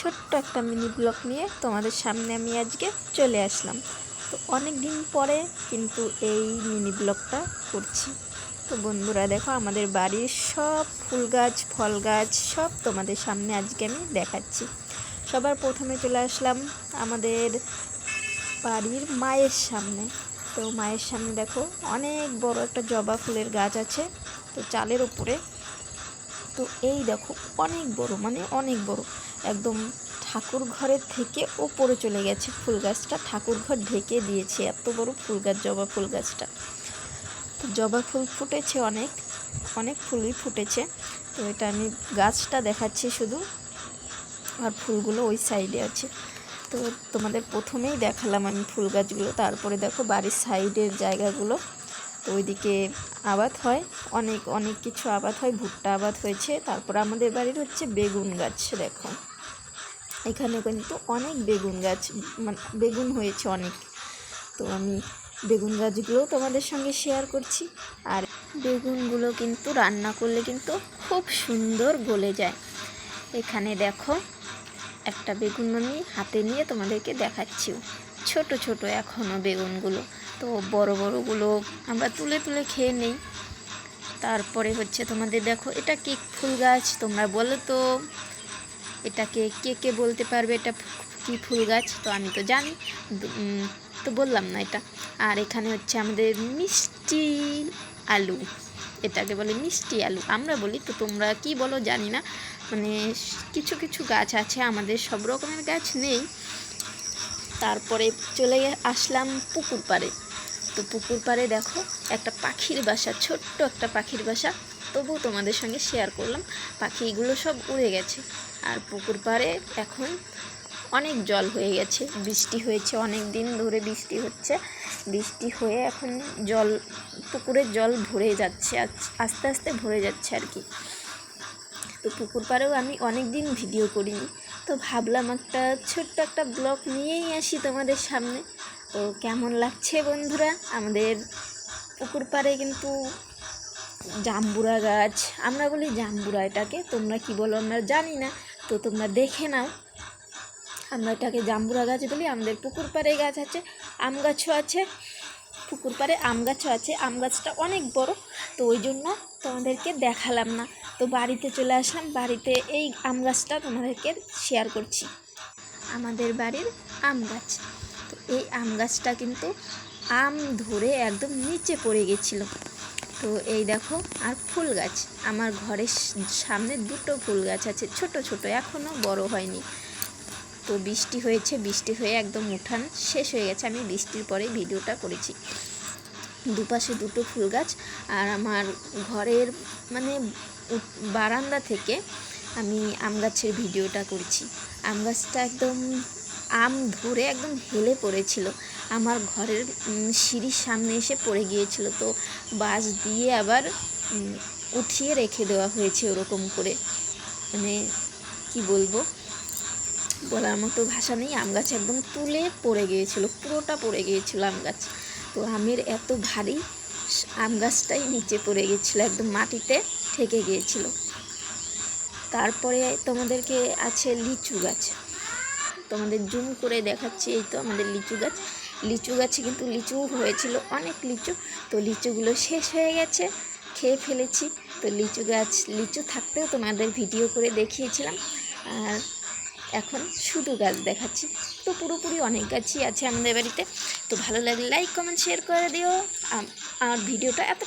ছোট্ট একটা mini blog নিয়ে তোমাদের সামনে আমি আজকে চলে আসলাম। তো অনেক দিন পরে কিন্তু এই মিনি ব্লগটা করছি। তো বন্ধুরা দেখো, আমাদের বাড়ির সব ফুল গাছ, ফল গাছ সব তোমাদের সামনে আজকে আমি দেখাচ্ছি। সবার প্রথমে চলে আসলাম আমাদের বাড়ির মায়ের সামনে। তো মায়ের সামনে দেখো, অনেক বড় একটা জবা ফুলের গাছ আছে। তো চালের উপরে তো এই দেখো, অনেক বড় মানে অনেক বড়। একদম ঠাকুর ঘরের থেকে ওপরে চলে গেছে ফুল গাছটা। ঠাকুর ঘর ঢেকে দিয়েছে এত বড় ফুল গাছ, জবা ফুল গাছটা। তো জবা ফুল ফুটেছে অনেক অনেক ফুলই ফুটেছে। তো এটা আমি গাছটা দেখাচ্ছি শুধু, আর ফুলগুলো ওই সাইডে আছে। তো তোমাদের প্রথমেই দেখালাম আমি ফুল গাছগুলো, তারপরে দেখো বাড়ির সাইডের জায়গাগুলো। তো ওইদিকে আবাদ হয়। অনেক অনেক কিছু আবাদ হয়। ভুট্টা আবাদ হয়েছে। তারপর আমাদের বাড়ির হচ্ছে বেগুন গাছ, দেখো। এখানে কিন্তু অনেক বেগুন গাছ মানে বেগুন হয়েছে অনেক। তো আমি বেগুন গাছগুলোও তোমাদের সঙ্গে শেয়ার করছি। আর বেগুনগুলো কিন্তু রান্না করলে কিন্তু খুব সুন্দর গলে যায়। এখানে দেখো একটা বেগুন আমি হাতে নিয়ে তোমাদেরকে দেখাচ্ছিও ছোট ছোট এখনও বেগুনগুলো। তো বড়, বড়গুলো আমরা তুলে তুলে খেয়ে নেই। তারপরে হচ্ছে তোমাদের দেখো, এটা কি ফুল গাছ, তোমরা বলো তো। এটাকে কে কে বলতে পারবে এটা কি ফুল গাছ? তো আমি তো জানি তো বললাম না এটা। আর এখানে হচ্ছে আমাদের মিষ্টি আলু। এটাকে বলে মিষ্টি আলু। আমরা বলি তো তোমরা কি বলো জানি না। মানে কিছু কিছু গাছ আছে, আমাদের সব রকমের গাছ নেই। তারপরে চলে আসলাম পুকুর পাড়ে। তো পুকুর পাড়ে দেখো, একটা পাখির বাসা, ছোট্ট একটা পাখির বাসা। তবুও তোমাদের সঙ্গে শেয়ার করলাম, পাখিগুলো সব উড়ে গেছে। আর পুকুর পাড়ে এখন অনেক জল হয়ে গেছে, বৃষ্টি হয়েছে, অনেক দিন ধরে বৃষ্টি হচ্ছে। বৃষ্টি হয়ে এখন জল, পুকুরের জল ভরে যাচ্ছে আস- আস্তে আস্তে ভরে যাচ্ছে আর কি। তো পুকুর পাড়েও আমি অনেক দিন ভিডিও করিনি। তো ভাবলাম একটা ছোট্ট একটা ব্লগ নিয়েই আসি তোমাদের সামনে। তো কেমন লাগছে বন্ধুরা? আমাদের পুকুর পাড়ে কিন্তু জাম্বুরা গাছ, আমরা বলি জাম্বুরা এটাকে, তোমরা কি বলো আমরা জানি না। তো তোমরা দেখে নাও। আমরা এটাকে জাম্বুরা গাছ বলি, আমাদের পুকুর পাড়ে গাছ আছে, আম গাছও আছে, পুকুর পাড়ে আম গাছও আছে, আম গাছটা অনেক বড়, তো ওই জন্য তোমাদেরকে দেখালাম না। তো বাড়িতে চলে আসলাম, বাড়িতে এই আম গাছটা তোমাদেরকে শেয়ার করছি, আমাদের বাড়ির আম গাছ। তো এই আম গাছটা কিন্তু আম ধরে একদম নিচে পড়ে গেছিল। তো এই দেখো, আর ফুল গাছ, আমার ঘরের সামনে দুটো ফুল গাছ আছে, ছোট ছোট এখনও বড় হয়নি। তো বৃষ্টি হয়েছে, বৃষ্টি হয়ে একদম উঠান শেষ হয়ে গেছে। আমি বৃষ্টির পরে ভিডিওটা করেছি। দুপাশে দুটো ফুল গাছ আর আমার ঘরের মানে বারান্দা থেকে আমি আম গাছের ভিডিওটা করছি। আম গাছটা একদম আম ধরে একদম হেলে পড়েছিল। আমার ঘরের সিঁড়ির সামনে এসে পড়ে গিয়েছিল। তো বাঁশ দিয়ে আবার উঠিয়ে রেখে দেওয়া হয়েছে ওরকম করে। মানে কি বলব? বলার মতো ভাষা নেই। আম গাছ একদম তুলে পড়ে গিয়েছিল, পুরোটা পড়ে গিয়েছিল আম গাছ। তো আমের এত ভারী আম গাছটাই নিচে পড়ে গিয়েছিল, একদম মাটিতে ঠেকে গিয়েছিল। তারপরে তোমাদেরকে আছে লিচু গাছ। তোমাদের জুম করে দেখাচ্ছি, এই তো আমাদের লিচু গাছ। লিচু গাছে কিন্তু লিচু হয়েছিল, অনেক লিচু। তো লিচুগুলো শেষ হয়ে গেছে, খেয়ে ফেলেছি। তো লিচু গাছ, লিচু থাকতেও তোমাদের ভিডিও করে দেখিয়েছিলাম। আর এখন শুধু গাছ দেখাচ্ছি। তো পুরোপুরি অনেক গাছই আছে আমাদের বাড়িতে। তো ভালো লাগলে লাইক কমেন্ট শেয়ার করে দিও। আমার ভিডিওটা এত